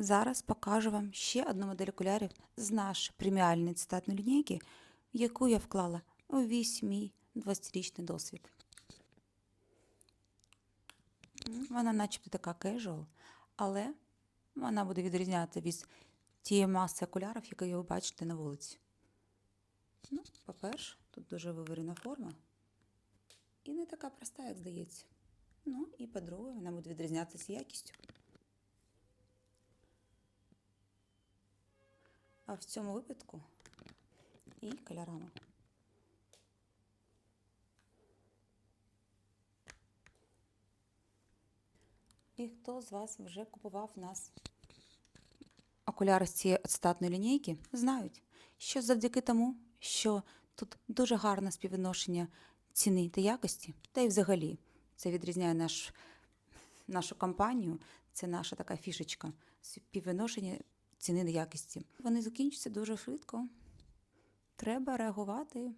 Зараз покажу вам ще одну модель окулярів з нашої преміальної цитатної лінійки, яку я вклала увесь мій 20-річний досвід. Вона начебто така casual, але вона буде відрізнятися від тієї маси окулярів, які ви бачите на вулиці. Ну, по-перше, тут дуже вивірена форма. І не така проста, як здається. Ну, і по-друге, вона буде відрізнятися якістю. А в цьому випадку і кольорами. І хто з вас вже купував в нас окуляри з цієї ацетатної лінійки, знають, що завдяки тому, що тут дуже гарне співвідношення ціни та якості, та й взагалі це відрізняє наш, нашу компанію, це наша така фішечка співвідношення ціни якості. Вони закінчаться дуже швидко. Треба реагувати